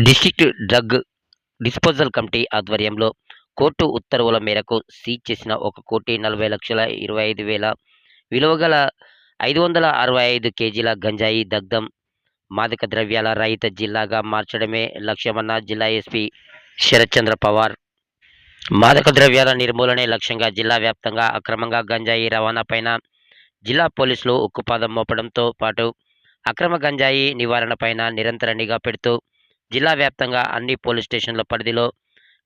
District drug disposal committee ఆధ్వర్యంలో court ఉత్తర్వుల మేరకు సీజ్ చేసిన ఒక కోటి నలభై లక్షల ఇరవై ఐదు వేల విలువగల ఐదు వందల అరవై ఐదు కేజీల గంజాయి దగ్ధం మాదక ద్రవ్యాల రహిత జిల్లాగా మార్చడమే లక్ష్యమన్న జిల్లా ఎస్పీ శరత్చంద్ర పవార్. మాదక ద్రవ్యాల నిర్మూలనే లక్ష్యంగా జిల్లా వ్యాప్తంగా అక్రమంగా గంజాయి రవాణా పైన జిల్లా పోలీసులు ఉక్కుపాదం మోపడంతో పాటు అక్రమ గంజాయి నివారణ పైన నిరంతర నిఘా పెడుతూ జిల్లా వ్యాప్తంగా అన్ని పోలీస్ స్టేషన్ల పరిధిలో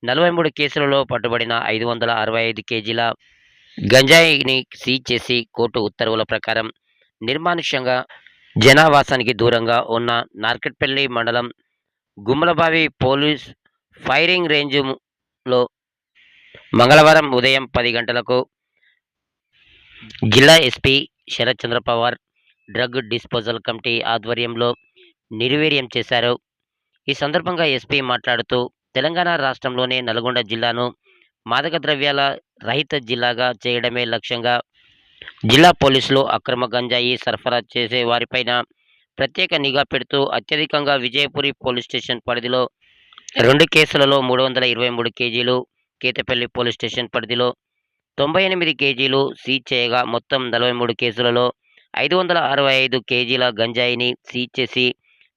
నలభై మూడు కేసులలో పట్టుబడిన ఐదు వందల అరవై ఐదు కేజీల గంజాయిని సీజ్ చేసి కోర్టు ఉత్తర్వుల ప్రకారం నిర్మానుష్యంగా జనావాసానికి దూరంగా ఉన్న నార్కెట్పల్లి మండలం గుమ్మలబావి పోలీస్ ఫైరింగ్ రేంజ్లో మంగళవారం ఉదయం పది గంటలకు జిల్లా SP Sharath Chandra Pawar drug disposal committee ఆధ్వర్యంలో నిర్వీర్యం చేశారు. ఈ సందర్భంగా ఎస్పీ మాట్లాడుతూ తెలంగాణ రాష్ట్రంలోనే నల్గొండ జిల్లాను మాదక ద్రవ్యాల రహిత జిల్లాగా చేయడమే లక్ష్యంగా జిల్లా పోలీసులు అక్రమ గంజాయి సరఫరా చేసే వారిపైన ప్రత్యేక నిఘా పెడుతూ అత్యధికంగా విజయపురి పోలీస్ స్టేషన్ పరిధిలో రెండు కేసులలో మూడు వందల ఇరవై మూడు కేజీలు కేతపల్లి పోలీస్ స్టేషన్ పరిధిలో తొంభై ఎనిమిది కేజీలు సీజ్ చేయగా మొత్తం నలభై మూడు కేసులలో ఐదు వందల అరవై ఐదు కేజీల గంజాయిని సీజ్ చేసి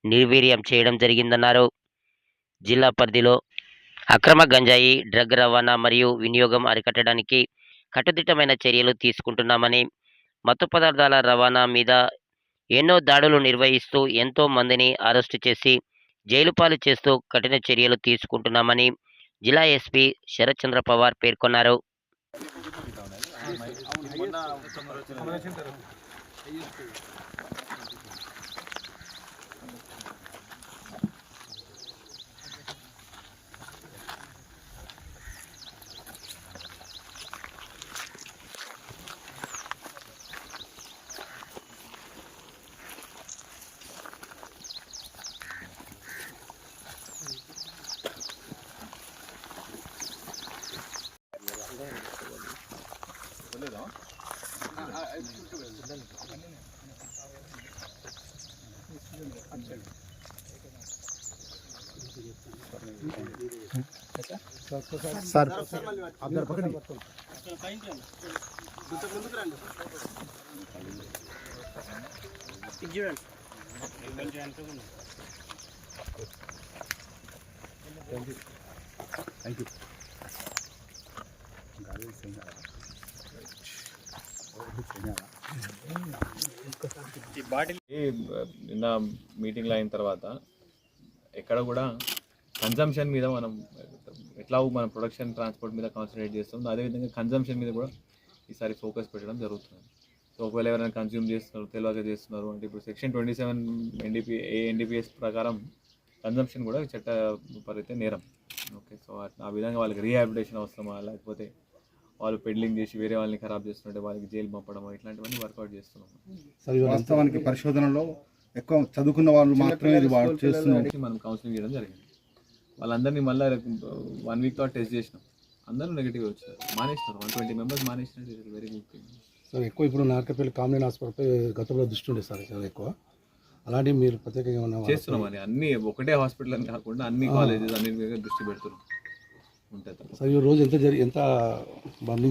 నిర్వీర్యం చేయడం జరిగిందన్నారు. జిల్లా పరిధిలో అక్రమ గంజాయి డ్రగ్ రవాణా మరియు వినియోగం అరికట్టడానికి కట్టుదిట్టమైన చర్యలు తీసుకుంటున్నామని మత్తు పదార్థాల రవాణా మీద ఎన్నో దాడులు నిర్వహిస్తూ ఎంతో మందిని అరెస్టు చేసి జైలుపాలు చేస్తూ కఠిన చర్యలు తీసుకుంటున్నామని జిల్లా ఎస్పీ శరత్చంద్ర పవార్ పేర్కొన్నారు. సార్ థ్యాంక్ యూ ఈ నిన్న మీటింగ్లో అయిన తర్వాత ఎక్కడ కూడా కన్జంప్షన్ మీద మనం ఎట్లా మన ప్రొడక్షన్ ట్రాన్స్పోర్ట్ మీద కాన్సన్ట్రేట్ చేస్తాం. అదేవిధంగా కన్జంప్షన్ మీద కూడా ఈసారి ఫోకస్ పెట్టడం జరుగుతుంది. సో ఒకవేళ ఎవరైనా కన్జ్యూమ్ చేస్తున్నారు తెలియక చేస్తున్నారు అంటే ఇప్పుడు section twenty seven NDP A NDPS ప్రకారం కన్జంప్షన్ కూడా చట్ట పరితే నేరం. ఓకే సో ఆ విధంగా వాళ్ళకి రీహాబిలిటేషన్ అవసరమా లేకపోతే వాళ్ళు పెడ్లింగ్ చేసి వేరే వాళ్ళని ఖరాబ్ చేస్తుంటే వాళ్ళకి జైలు పంపడమా ఇట్లాంటివన్నీ వర్కౌట్ చేస్తున్నాం. వాస్తవానికి పరిశోధనలో ఎక్కువ చదువుకున్న వాళ్ళు మాత్రమే మనం కౌన్సిలింగ్ చేయడం జరిగింది. వాళ్ళందరినీ మళ్ళీ వన్ వీక్ తర్వాత టెస్ట్ చేసినాం. అందరూ నెగిటివ్ వచ్చారు మానేసినారు. వన్ ట్వంటీ మెంబర్స్ మానేసినట్టు వెరీ గుడ్ థింగ్ సార్ ఎక్కువ ఇప్పుడు నార్కపల్లి కామినేని హాస్పిటల్పై గతంలో దృష్టి ఉండేది సార్ చాలా ఎక్కువ. అలాంటివి మీరు ప్రత్యేకంగా చేస్తున్నాం అని. అన్ని ఒకటే హాస్పిటల్ అని కాకుండా అన్ని కాలేజెస్ అన్ని దృష్టి పెడుతున్నాం. ఉంటుంది. సార్ ఈ రోజు ఎంత జరి ఎంత బంధించి